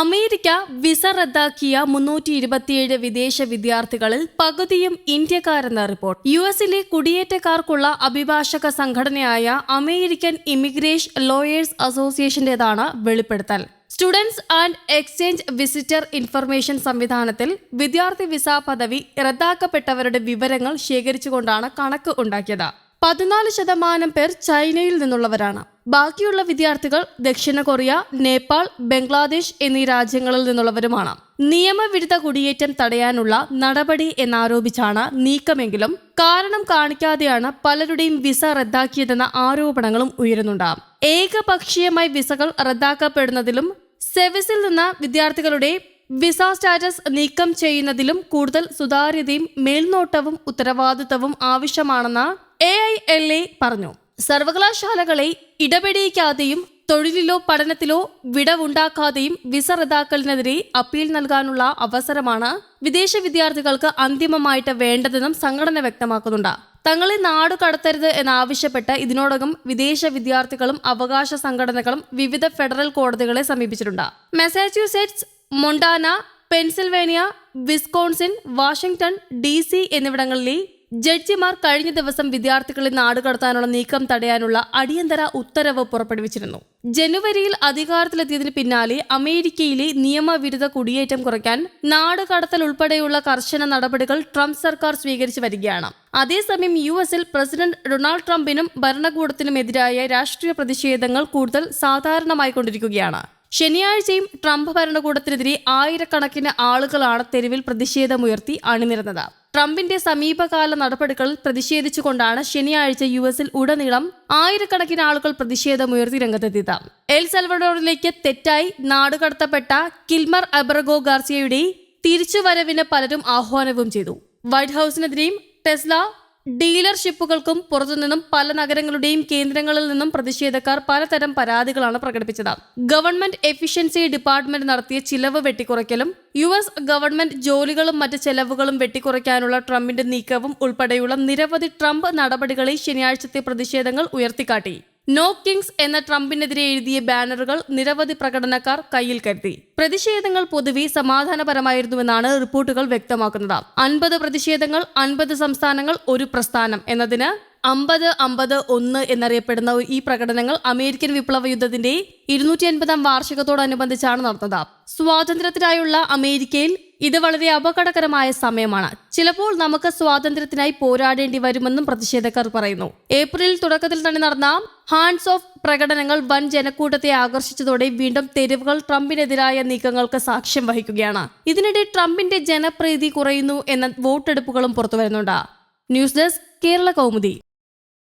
America visa റദ്ദാക്കിയ മുന്നൂറ്റി ഇരുപത്തിയേഴ് വിദേശ വിദ്യാർത്ഥികളിൽ പകുതിയും ഇന്ത്യക്കാരെന്ന റിപ്പോർട്ട്. യു എസിലെ കുടിയേറ്റക്കാർക്കുള്ള അഭിഭാഷക സംഘടനയായ അമേരിക്കൻ ഇമിഗ്രേഷൻ ലോയേഴ്സ് അസോസിയേഷന്റേതാണ് വെളിപ്പെടുത്തൽ. Students and exchange visitor information സംവിധാനത്തിൽ വിദ്യാർത്ഥി വിസ പദവി റദ്ദാക്കപ്പെട്ടവരുടെ വിവരങ്ങൾ ശേഖരിച്ചുകൊണ്ടാണ് കണക്ക് ഉണ്ടാക്കിയത്. പതിനാല് ശതമാനം പേർ ചൈനയിൽ നിന്നുള്ളവരാണ്. ബാക്കിയുള്ള വിദ്യാർത്ഥികൾ ദക്ഷിണ കൊറിയ നേപ്പാൾ ബംഗ്ലാദേശ് എന്നീ രാജ്യങ്ങളിൽ നിന്നുള്ളവരുമാണ്. നിയമവിരുദ്ധ കുടിയേറ്റം തടയാനുള്ള നടപടി എന്നാരോപിച്ചാണ് നീക്കമെങ്കിലും കാരണം കാണിക്കാതെയാണ് പലരുടെയും വിസ റദ്ദാക്കിയതെന്ന ആരോപണങ്ങളും ഉയരുന്നുണ്ട്. ഏകപക്ഷീയമായി വിസകൾ റദ്ദാക്കപ്പെടുന്നതിലും സെവിസിൽ നിന്ന് വിദ്യാർത്ഥികളുടെ വിസ സ്റ്റാറ്റസ് നീക്കം ചെയ്യുന്നതിലും കൂടുതൽ സുതാര്യതയും മേൽനോട്ടവും ഉത്തരവാദിത്തവും ആവശ്യമാണെന്ന് എ ഐ എൽ എ പറഞ്ഞു. സർവകലാശാലകളെ ഇടപെടിയിക്കാതെയും തൊഴിലിലോ പഠനത്തിലോ വിടവുണ്ടാക്കാതെയും വിസ റദ്ദാക്കലിനെതിരെ അപ്പീൽ നൽകാനുള്ള അവസരമാണ് വിദേശ വിദ്യാർത്ഥികൾക്ക് അന്തിമമായിട്ട് വേണ്ടതെന്നും സംഘടന വ്യക്തമാക്കുന്നുണ്ട്. തങ്ങളെ നാട് കടത്തരുത് എന്നാവശ്യപ്പെട്ട് ഇതിനോടകം വിദേശ വിദ്യാർത്ഥികളും അവകാശ സംഘടനകളും വിവിധ ഫെഡറൽ കോടതികളെ സമീപിച്ചിട്ടുണ്ട്. Massachusetts Montana Pennsylvania Wisconsin Washington D C എന്നിവിടങ്ങളിലെ ജഡ്ജിമാർ കഴിഞ്ഞ ദിവസം വിദ്യാർത്ഥികളെ നാടുകടത്താനുള്ള നീക്കം തടയാനുള്ള അടിയന്തര ഉത്തരവ് പുറപ്പെടുവിച്ചിരുന്നു. ജനുവരിയിൽ അധികാരത്തിലെത്തിയതിന് പിന്നാലെ അമേരിക്കയിലെ നിയമവിരുദ്ധ കുടിയേറ്റം കുറയ്ക്കാൻ നാടുകടത്തൽ ഉൾപ്പെടെയുള്ള കർശന നടപടികൾ ട്രംപ് സർക്കാർ സ്വീകരിച്ചു വരികയാണ്. അതേസമയം യു എസിൽ പ്രസിഡന്റ് ഡൊണാൾഡ് ട്രംപിനും ഭരണകൂടത്തിനുമെതിരായ രാഷ്ട്രീയ പ്രതിഷേധങ്ങൾ കൂടുതൽ സാധാരണമായിക്കൊണ്ടിരിക്കുകയാണ് ശനിയാഴ്ചയും ട്രംപ് ഭരണകൂടത്തിനെതിരെ ആയിരക്കണക്കിന് ആളുകളാണ് തെരുവിൽ പ്രതിഷേധമുയർത്തി അണിനിരുന്നത്. ട്രംപിന്റെ സമീപകാല നടപടികളിൽ പ്രതിഷേധിച്ചുകൊണ്ടാണ് ശനിയാഴ്ച യു എസിൽ ഉടനീളം ആയിരക്കണക്കിന് ആളുകൾ പ്രതിഷേധമുയർത്തി രംഗത്തെത്തിയത്. എൽ സൽവഡോറിലേക്ക് തെറ്റായി നാടുകടത്തപ്പെട്ട കിൽമർ അബ്രഗോ ഗാർസിയയുടെ തിരിച്ചുവരവിന് പലരും ആഹ്വാനവും ചെയ്തു. വൈറ്റ് ഹൌസിനെതിരെയും ടെസ്ല ഡീലർഷിപ്പുകൾക്കും പുറത്തുനിന്നും പല നഗരങ്ങളുടെയും കേന്ദ്രങ്ങളിൽ നിന്നും പ്രതിഷേധക്കാർ പലതരം പരാതികളാണ് പ്രകടിപ്പിച്ചത്. ഗവൺമെന്റ് എഫിഷ്യൻസി ഡിപ്പാർട്ട്മെന്റ് നടത്തിയ ചിലവ് വെട്ടിക്കുറയ്ക്കലും യു എസ് ഗവൺമെന്റ് ജോലികളും മറ്റ് ചെലവുകളും വെട്ടിക്കുറയ്ക്കാനുള്ള ട്രംപിന്റെ നീക്കവും ഉൾപ്പെടെയുള്ള നിരവധി ട്രംപ് നടപടികളെ ശനിയാഴ്ചത്തെ പ്രതിഷേധങ്ങൾ ഉയർത്തിക്കാട്ടി. നോ കിങ്സ് എന്ന ട്രംപിനെതിരെ എഴുതിയ ബാനറുകൾ നിരവധി പ്രകടനക്കാർ കയ്യിൽ കരുതി. പ്രതിഷേധങ്ങൾ പൊതുവെ സമാധാനപരമായിരുന്നുവെന്നാണ് റിപ്പോർട്ടുകൾ വ്യക്തമാക്കുന്നത്. അൻപത് പ്രതിഷേധങ്ങൾ അൻപത് സംസ്ഥാനങ്ങൾ ഒരു പ്രസ്ഥാനം എന്നതിന് അമ്പത് അമ്പത് ഒന്ന് എന്നറിയപ്പെടുന്ന ഈ പ്രകടനങ്ങൾ അമേരിക്കൻ വിപ്ലവ യുദ്ധത്തിന്റെ ഇരുന്നൂറ്റി അൻപതാം വാർഷികത്തോടനുബന്ധിച്ചാണ് നടന്നത്. സ്വാതന്ത്ര്യത്തിനായുള്ള അമേരിക്കയിൽ ഇത് വളരെ അപകടകരമായ സമയമാണ്. ചിലപ്പോൾ നമുക്ക് സ്വാതന്ത്ര്യത്തിനായി പോരാടേണ്ടി വരുമെന്നും പ്രതിഷേധക്കാർ പറയുന്നു. ഏപ്രിലിൽ തുടക്കത്തിൽ തന്നെ നടന്ന ഹാൻഡ്സ് ഓഫ് പ്രകടനങ്ങൾ വൻ ജനക്കൂട്ടത്തെ ആകർഷിച്ചതോടെ വീണ്ടും തെരുവുകൾ ട്രംപിനെതിരായ നീക്കങ്ങൾക്ക് സാക്ഷ്യം വഹിക്കുകയാണ്. ഇതിനിടെ ട്രംപിന്റെ ജനപ്രീതി കുറയുന്നു എന്ന വോട്ടെടുപ്പുകളും പുറത്തുവരുന്നുണ്ട്. News desk Kerala Kaumudi.